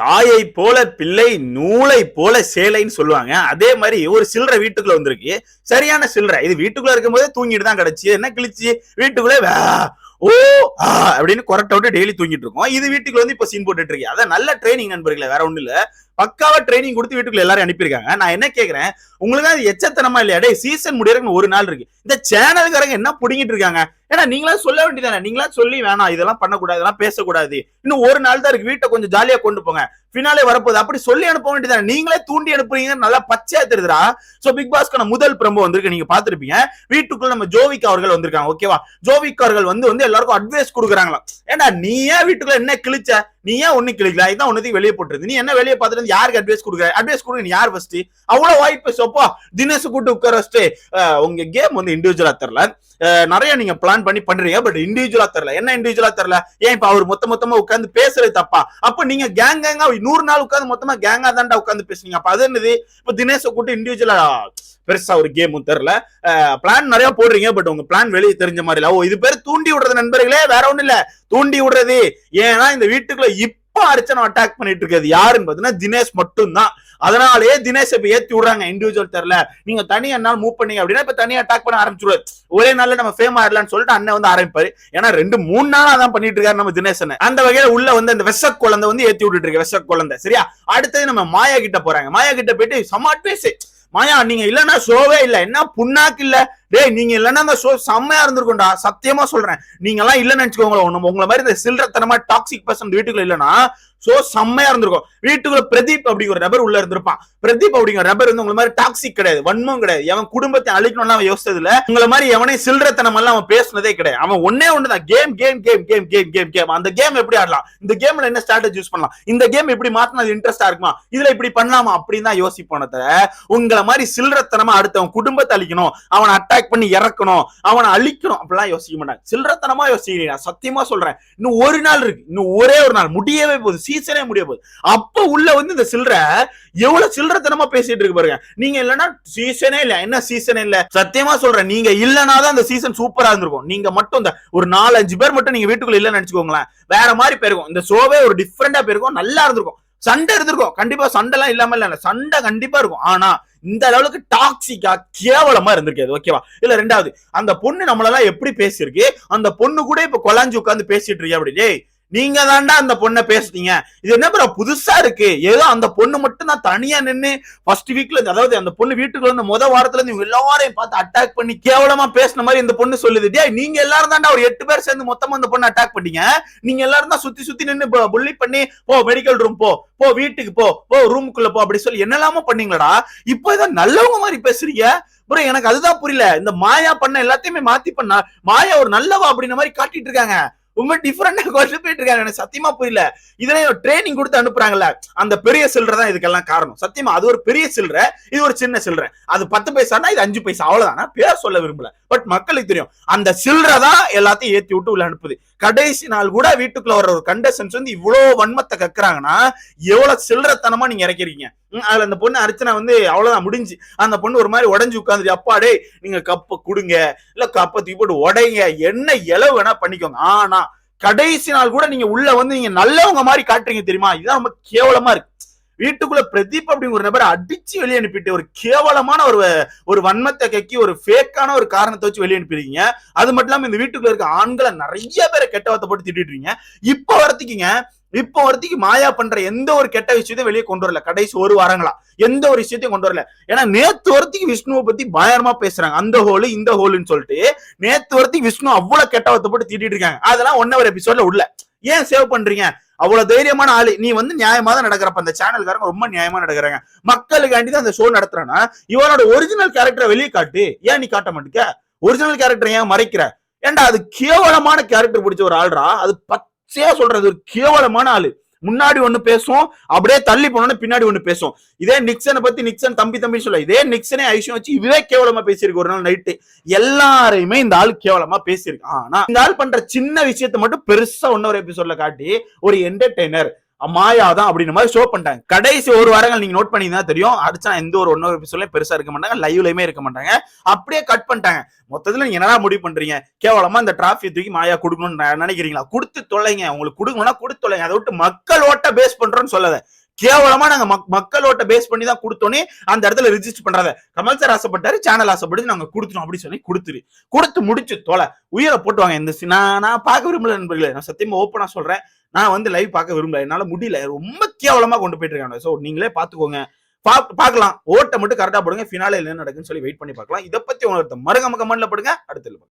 தாயை போல பிள்ளை நூலை போல சேலைன்னு சொல்லுவாங்க. அதே மாதிரி ஒரு சில்லறை வீட்டுக்குள்ள வந்திருக்கு. சரியான சில்லறை. இது வீட்டுக்குள்ள இருக்கும்போதே தூங்கிட்டு தான் கிடைச்சு என்ன கிழிச்சு? வீட்டுக்குள்ளே வே ஓ அப்படின்னு கொரட்டை விட்டு டெய்லி தூங்கிட்டு இருக்கோம். இது வீட்டுக்குள்ள வந்து இப்ப சீன் போட்டுட்டு இருக்கு. அதான் நல்ல ட்ரைனிங் நண்பர்களே வேற ஒண்ணும் இல்ல. பக்காவா ட்ரைனிங் கொடுத்து வீட்டுக்குள்ள எல்லாரும் அனுப்பியிருக்காங்க. நான் என்ன கேக்குறேன்? உங்களுக்கு அது எச்சத்தனமா இல்லையா? டே சீசன் முடியறதுக்கு ஒரு நாள் இருக்கு. இந்த சேனல்காரங்க என்ன புடிங்கிட்டு இருக்காங்க? ஏன்னா நீங்களா சொல்ல வேண்டியதானே நீங்களா சொல்லி வேணாம். இதெல்லாம் பண்ணக்கூடாது இதெல்லாம் பேசக்கூடாது. இன்னும் ஒரு நாள் தான் இருக்கு. வீட்டை கொஞ்சம் ஜாலியா கொண்டு போங்க. பின்னாலே வரப்போகுது. அப்படி சொல்லி அனுப்ப வேண்டியதானே நீங்களே தூண்டி அனுப்புறீங்க. நல்லா பச்சையா தெரியுதுடா சோ பிக் பாஸ்க்கான முதல் பிரம்பு வந்திருக்கு. நீங்க பாத்திருப்பீங்க வீட்டுக்குள்ள நம்ம ஜோவிக் அவர்கள் வந்திருக்காங்க. ஓகேவா ஜோவிக் அவர்கள் வந்து வந்து எல்லாருக்கும் அட்வைஸ் கொடுக்குறாங்களா ஏன்னா நீ ஏன் வீட்டுக்குள்ள என்ன கிழிச்ச? நீ ஏன் ஒண்ணு கிளிக்கல இதான் ஒன்னதையும் வெளியே போட்டுருது. நீ என்ன வெளியே பார்த்துட்டு யாருக்கு அட்வைஸ் கொடுக்குற? அட்வைஸ் கொடுக்க நீ யார் ஃபர்ஸ்ட் அவ்வளவு வாய்ப்பு சோப்பா தினேஷ் கூட்டு உட்கார வச்சுட்டு உங்க கேம் வந்து இண்டிவிஜுவலா தெரியல நிறைய நீங்க பிளான் பண்ணி பண்றீங்க. பட் இண்டிவிஜுவலா தெரியல என்ன இண்டிவிஜுவலா தெரியல ஏன் இப்ப அவர் மொத்த மொத்தமா உட்காந்து பேசுறது தப்பா? அப்ப நீங்க கேங் கேங்கா நூறு நாள் உட்காந்து மொத்தமா கேங்கா தான்டா உட்காந்து பேசுனீங்க. அப்ப அது என்னது? இப்ப தினேஷ் கூட்டு இண்டிவிஜுவலா பெருசா ஒரு கேமும் தெரியல. பிளான் நிறைய போடுறீங்க பட் உங்க பிளான் வெளியே தெரிஞ்ச மாதிரி இல்ல. ஓ இது பேர் தூண்டி விடுறது நண்பர்களே வேற ஒண்ணும் இல்ல. தூண்டி விடுறது. ஏன்னா இந்த வீட்டுக்குள்ள இப்ப அர்ச்சனை அட்டாக் பண்ணிட்டு இருக்கிறது யாருன்னு பாத்தீங்கன்னா தினேஷ் மட்டும்தான். அதனாலேயே தினேஷ் இப்ப ஏத்தி விடுறாங்க இண்டிவிஜுவல் தெரியல நீங்க தனி என்னால் மூவ் பண்ணீங்க அப்படின்னா இப்ப தனியா அட்டாக் பண்ண ஆரம்பிச்சிருவாரு. ஒரே நாள்ல நம்ம ஃபேம் ஆயிடலாம்னு சொல்லிட்டு அண்ணன் வந்து ஆரம்பிப்பாரு. ஏன்னா ரெண்டு மூணு நாளா தான் பண்ணிட்டு இருக்காரு நம்ம தினேசன் அந்த வகையில உள்ள வந்து அந்த வெச குழந்தை வந்து ஏத்தி விட்டுட்டு இருக்கு வெச குழந்தை. சரியா? அடுத்தது நம்ம மாயா கிட்ட போறாங்க. மாயா கிட்ட போயிட்டு சமாட் பேசு மாயா நீங்க இல்லன்னா ஷோவே இல்ல. என்ன புண்ணாக்கு இல்ல? டேய் நீங்க இல்லைன்னா அந்த செம்மையா இருந்திருக்கும்டா. சத்தியமா சொல்றேன். நீங்க எல்லாம் இல்லைன்னு நினைச்சுக்கோங்களேன். நம்ம உங்களை மாதிரி இந்த சில்லறத்தனமா டாக்ஸிக் பர்சன் வீட்டுக்குள்ள இல்லைன்னா சோ செம்மையா இருந்திருக்கும். வீட்டுக்குள்ள பிரதீப் அப்படிங்கிற நபர் உள்ள இருந்திருப்பான். பிரதீப் அப்படிங்கிற நபர் வந்து உங்களை மாதிரி டாக்ஸிக் கிடையாது. வன்மம் கிடையாது. அவன் குடும்பத்தை அழிக்கணும்னு அவன் யோசிச்சது இல்ல. உங்களை மாதிரி எவனையும் சில்லறத்தனம் எல்லாம் அவன் பேசுனதே கிடையாது. அவன் ஒன்னே ஒண்ணுதான் game game game game game game game அந்த கேம் எப்படி ஆடலாம்? இந்த கேம்ல என்ன ஸ்ட்ராட்டஜி யூஸ் பண்ணலாம்? இந்த கேம் இப்படி மாத்தினா அது இன்ட்ரெஸ்டா இருக்குமா? இதுல இப்படி பண்ணலாமா? அப்படின்னு தான் யோசிப்போனத உங்களை மாதிரி சில்லறத்தனமா அடுத்தவன் குடும்பத்தை அழிக்கணும். அவன் அவனை அட்டாக் பண்ணி இறக்கணும் அவனை அழிக்கணும். அப்படிலாம் யோசிக்க மாட்டாங்க. சில்லறத்தனமா யோசிக்கிறீங்க. சத்தியமா சொல்றேன். இன்னும் ஒரு நாள் இருக்கு. இன்னும் ஒரே ஒரு நாள். முடியவே போகுது. சீசனே முடிய போகுது. அப்ப உள்ள வந்து இந்த சில்லற எவ்வளவு சில்லறத்தனமா பேசிட்டு இருக்கு பாருங்க. நீங்க இல்லன்னா சீசனே இல்ல. என்ன சீசனே இல்ல? சத்தியமா சொல்றேன். நீங்க இல்லைனா தான் இந்த சீசன் சூப்பரா இருந்திருக்கும். நீங்க மட்டும் இந்த ஒரு நாலு அஞ்சு பேர் மட்டும் நீங்க வீட்டுக்குள்ள இல்லைன்னு நினைச்சுக்கோங்களேன். வேற மாதிரி போயிருக்கும். இந்த ஷோவே ஒரு டிஃப்ரெண்டா போயிருக்கும். நல்லா இருந்திருக்கும். சண்டை இருந்திருக்கும். கண்டிப்பா சண்டை எல்லாம் இல்லாம இல்ல. சண்டை கண்டிப்பா இருக்கும். ஆனா இந்த லெவலுக்கு டாக்ஸிக்கா கேவலமா இருந்திருக்காது ஓகேவா இல்ல ரெண்டாவது அந்த பொண்ணு நம்மளெல்லாம் எப்படி பேசியிருக்கு? அந்த பொண்ணு கூட இப்ப கொலாஞ்சி உட்கார்ந்து பேசிட்டு இருக்கே அப்படி டேய் நீங்க தாண்டா அந்த பொண்ணை பேசுனீங்க. இது என்ன ப்ரோ புதுசா இருக்கு. ஏதோ அந்த பொண்ணு மட்டும் தான் தனியா நின்னு ஃபர்ஸ்ட் வீக்ல அதாவது அந்த பொண்ணு வீட்டுக்கு வந்து முத வாரத்துல இருந்து எல்லாரையும் பார்த்து அட்டாக் பண்ணி கேவலமா பேசின மாதிரி இந்த பொண்ணு சொல்லுது. டேய் நீங்க எல்லாரும் தாண்டா ஒரு எட்டு பேர் சேர்ந்து மொத்தமா அந்த பொண்ணு அட்டாக் பண்ணீங்க. நீங்க எல்லாரும் தான் சுத்தி சுத்தி நின்று புள்ளி பண்ணி போ மெடிக்கல் ரூம் போ போ வீட்டுக்கு போ போ ரூமுக்குள்ள போ அப்படி சொல்லி என்னெல்லாமோ பண்ணீங்களடா. இப்போ ஏதோ நல்லவங்க மாதிரி பேசுறீங்க. ப்ரோ எனக்கு அதுதான் புரியல. இந்த மாயா பண்ண எல்லாத்தையுமே மாத்தி பண்ணா மாயா ஒரு நல்லவா அப்படின்ற மாதிரி காட்டிட்டு இருக்காங்க. ரொம்ப டிஃபரெண்டா கொண்டு போயிட்டு இருக்காங்க. எனக்கு சத்தியமா புரியல. இதுல ட்ரைனிங் கொடுத்து அனுப்புறாங்கல்ல அந்த பெரிய சில்லறை தான் இதுக்கெல்லாம் காரணம். சத்தியமா அது ஒரு பெரிய சில்லறை இது ஒரு சின்ன சில்லறை. அது பத்து பைசானா இது அஞ்சு பைசா. அவ்வளவுதான். பேர் சொல்ல விரும்பல. பட் மக்களுக்கு தெரியும். அந்த சில்லறை தான் எல்லாத்தையும் ஏத்தி விட்டு உள்ள அனுப்புது. கடைசி நாள் கூட வீட்டுக்குள்ள வர ஒரு கண்டஸ்டன்ஸ் வந்து இவ்வளவு வன்மத்தை கக்குறாங்கன்னா எவ்வளவு சில்லறத்தனமா நீங்க இறக்கிறீங்க அதுல அந்த பொண்ணு அர்ச்சனா வந்து அவ்வளவுதான் முடிஞ்சு. அந்த பொண்ணு ஒரு மாதிரி உடஞ்சு உட்காந்துட்டு அப்பாடே நீங்க கப்ப கொடுங்க. இல்ல கப்ப தூக்கி போட்டு உடைங்க. என்ன இலவு வேணா பண்ணிக்கோங்க. ஆனா கடைசி நாள் கூட நீங்க உள்ள வந்து நீங்க நல்லவங்க மாதிரி காட்டுறீங்க தெரியுமா? இதுதான் ரொம்ப கேவலமா இருக்கு. வீட்டுக்குள்ள பிரதீப் அப்படிங்கிற ஒரு நபரை அடிச்சு வெளியே அனுப்பிட்டு ஒரு கேவலமான ஒரு ஒரு வன்மத்தை கக்கி ஒரு ஃபேக்கான ஒரு காரணத்தை வச்சு வெளியே அனுப்பிடுறீங்க. அது மட்டும் இல்லாம இந்த வீட்டுக்குள்ள இருக்க ஆண்களை நிறைய பேரை கெட்ட வார்த்தை போட்டு திட்டிட்டு இப்போ இப்ப வரத்துக்குங்க. இப்ப வரத்துக்கு மாயா பண்ற எந்த ஒரு கெட்ட விஷயத்தையும் வெளியே கொண்டு வரல. கடைசி ஒரு வாரங்களா. எந்த ஒரு விஷயத்தையும் கொண்டு வரல. ஏன்னா நேத்து வரத்துக்கு விஷ்ணுவை பத்தி பயங்கரமா பேசுறாங்க. அந்த ஹோலு இந்த ஹோலுன்னு சொல்லிட்டு நேத்து வரத்துக்கு விஷ்ணு அவ்வளவு கெட்ட வார்த்தை போட்டு திட்டிட்டு இருக்காங்க. அதெல்லாம் ஒன் ஹவர் எபிசோட்ல உள்ள. ஏன் சேவ் பண்றீங்க? அவ்வளவு தைரியமான ஆளு. நீ வந்து நியாயமா தான் நடக்கிறப்ப அந்த சேனல்காரங்க ரொம்ப நியாயமா நடக்கிறாங்க. மக்களுக்காண்டி தான் அந்த ஷோ நடத்துறேன்னா இவனோட ஒரிஜினல் கேரக்டரை வெளியே காட்டு. ஏன் நீ காட்ட மாட்டேங்க ஒரிஜினல் கேரக்டரை ஏன் மறைக்கிற? ஏன்டா அது கேவலமான கேரக்டர் பிடிச்ச ஒரு ஆள்ரா? அது பச்சையா சொல்றது ஒரு கேவலமான ஆளு. முன்னாடி ஒண்ணு பேசும் அப்படியே தள்ளி போனோன்னு பின்னாடி ஒண்ணு பேசும் இதே நிக்சனை பத்தி நிக்சன் தம்பி தம்பி சொல்ல இதே நிக்சனே ஐஷம் வச்சு இதுவே கேவலமா பேசியிருக்கு ஒரு நாள் நைட்டு எல்லாரையுமே இந்த ஆள் கேவலமா பேசியிருக்கு. ஆனா இந்த ஆள் பண்ற சின்ன விஷயத்தை மட்டும் பெருசா ஒன்னொரு எபிசோட்ல காட்டி ஒரு என்டர்டெய்னர் மாயா தான் அப்படின்ற மாதிரி ஷோ பண்ணிட்டாங்க. கடைசி ஒரு வாரங்கள் நீங்க நோட் பண்ணி தான் தெரியும். அடிச்சா எந்த ஒரு ஒன்னொரு எபிசோட்லயும் பெருசா இருக்க மாட்டாங்க லைவ்லயுமே இருக்க மாட்டாங்க. அப்படியே கட் பண்ணிட்டாங்க. மொத்தத்துல நீங்க என்னடா முடிவு பண்றீங்க? கேவலமா இந்த டிராஃபி தூக்கி மாயா கொடுக்கணும்னு நினைக்கிறீங்களா? கொடுத்து தொலைங்க. உங்களுக்கு கொடுக்கணும்னா கொடுத்து தொலைங்க. அதை விட்டு மக்கள் ஓட்ட பேஸ் பண்றோம்னு சொல்லாத கேவலமா நாங்க மக்- பேஸ் பண்ணி தான் கொடுத்தோன்னே அந்த இடத்துல ரிஜிஸ்டர் பண்றத. கமல் சார் ஆசைப்பட்டாரு சேனல் ஆசைப்பட்டு நாங்க கொடுத்துட்டோம் அப்படின்னு சொல்லி கொடுத்துரு. கொடுத்து முடிச்சு தொலை. உயிரை போட்டுவாங்க இந்த நான் நான் பார்க்க விரும்பல நண்பர்களே. நான் சத்தியமா ஓப்பனா சொல்றேன். நான் வந்து லைவ் பார்க்க விரும்பல. என்னால முடியல. ரொம்ப கேவலமா கொண்டு போயிட்டு இருக்காங்க. சோ நீங்களே பாத்துக்கோங்க பா- பார்க்கலாம். ஓட்டை மட்டும் கரெக்டா போடுங்க. ஃபினாலே என்ன நடக்குன்னு சொல்லி வெயிட் பண்ணி பார்க்கலாம். இதை பத்தி உங்களுக்கு மறுகம கமெண்ட்ல போடுங்க. அடுத்து